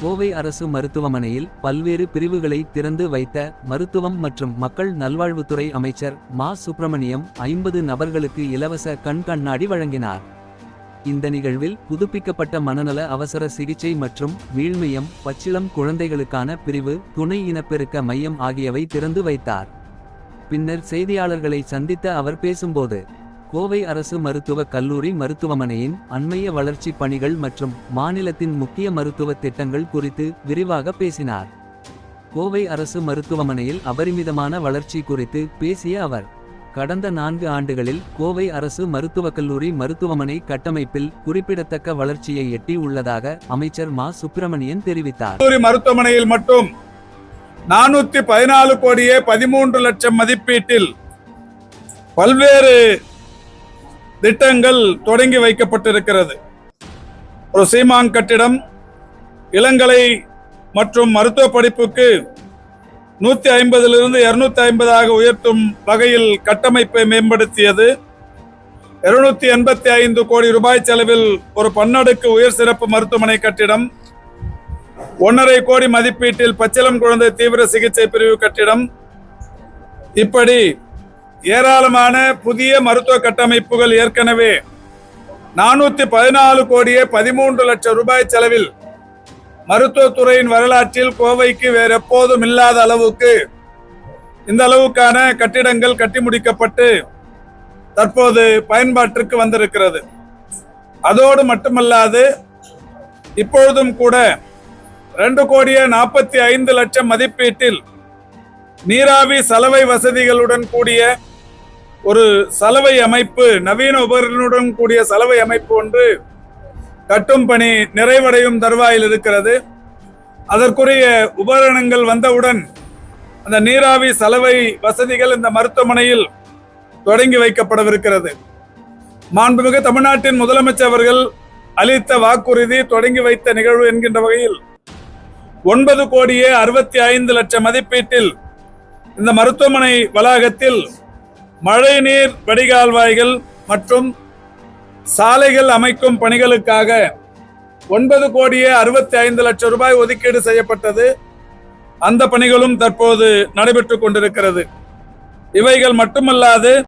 கோவை அரசு மருத்துவமனையில் பல்வேறு பிரிவுகளை திறந்து வைத்த மருத்துவம் மற்றும் மக்கள் நல்வாழ்வுத்துறை அமைச்சர் மா. சுப்பிரமணியம் ஐம்பது நபர்களுக்கு இலவச கண் கண்ணாடி வழங்கினார். இந்த நிகழ்வில் புதுப்பிக்கப்பட்ட மனநல அவசர சிகிச்சை மற்றும் வீழ்மையம் பச்சிளம் குழந்தைகளுக்கான பிரிவு துணை இனப்பெருக்க மையம் ஆகியவை திறந்து வைத்தார். பின்னர் செய்தியாளர்களை சந்தித்த அவர் பேசும்போது கோவை அரசு மருத்துவக் கல்லூரி மருத்துவமனையின் அண்மைய வளர்ச்சிப் பணிகள் மற்றும் மாநிலத்தின் முக்கிய மருத்துவ திட்டங்கள் குறித்து விரிவாக பேசினார். கோவை அரசு மருத்துவமனையில் அபரிமிதமான வளர்ச்சி குறித்து பேசிய அவர் கடந்த நான்கு ஆண்டுகளில் கோவை அரசு மருத்துவக் கல்லூரி மருத்துவமனை கட்டமைப்பில் குறிப்பிடத்தக்க வளர்ச்சியை எட்டி உள்ளதாக அமைச்சர் மா. சுப்பிரமணியன் தெரிவித்தார். மருத்துவமனையில் மட்டும் நானூத்தி பதினாலு கோடியே பதிமூன்று லட்சம் மதிப்பீட்டில் பல்வேறு திட்டங்கள் தொடங்கி வைக்கப்பட்டிருக்கிறது. ஒரு சீமான் கட்டிடம் இளங்கலை மற்றும் மருத்துவ படிப்புக்கு நூத்தி ஐம்பதிலிருந்து இருநூத்தி ஐம்பதாக உயர்த்தும் வகையில் கட்டமைப்பை மேம்படுத்தியது. இருநூத்தி எண்பத்தி ஐந்து கோடி ரூபாய் செலவில் ஒரு பன்னடுக்கு உயர் சிறப்பு மருத்துவமனை கட்டிடம். ஒன்றரை கோடி மதிப்பீட்டில் பச்சிளம் குழந்தை தீவிர சிகிச்சை பிரிவு கட்டிடம். இப்படி ஏராளமான புதிய மருத்துவ கட்டமைப்புகள் ஏற்கனவே நானூத்தி பதினாலு கோடியே பதிமூன்று லட்சம் ரூபாய் செலவில் மருத்துவத்துறையின் வரலாற்றில் கோவைக்கு வேற எப்போதும் இல்லாத அளவுக்கு இந்த அளவுக்கான கட்டிடங்கள் கட்டி முடிக்கப்பட்டு தற்போது பயன்பாட்டிற்கு வந்திருக்கிறது. அதோடு மட்டுமல்லாது இப்பொழுதும் கூட ரெண்டு கோடியே நாற்பத்தி ஐந்து லட்சம் மதிப்பீட்டில் நீராவி சலவை வசதிகளுடன் கூடிய ஒரு சலவை அமைப்பு நவீன உபகரணத்துடன் கூடிய சலவை அமைப்பு ஒன்று கட்டும் பணி நிறைவடையும் தருவாயில் இருக்கிறது. அதற்குரிய உபகரணங்கள் வந்தவுடன் அந்த நீராவி சலவை வசதிகள் இந்த மருத்துவமனையில் தொடங்கி வைக்கப்படவிருக்கிறது. மாண்புமிகு தமிழ்நாட்டின் முதலமைச்சர் அவர்கள் அளித்த வாக்குறுதி தொடங்கி வைத்த நிகழ்வு என்கின்ற வகையில் ஒன்பது கோடியே அறுபத்தி ஐந்து லட்சம் மதிப்பீட்டில் இந்த மருத்துவமனை வளாகத்தில் மழைநீர் வடிகால்வாய்கள் மற்றும் சாலைகள் அமைக்கும் பணிகளுக்காக ஒன்பது கோடியே அறுபத்தி ஐந்து லட்சம் ரூபாய் ஒதுக்கீடு செய்யப்பட்டது. அந்த பணிகளும் தற்போது நடைபெற்றுக் கொண்டிருக்கிறது. இவைகள் மட்டுமல்லாது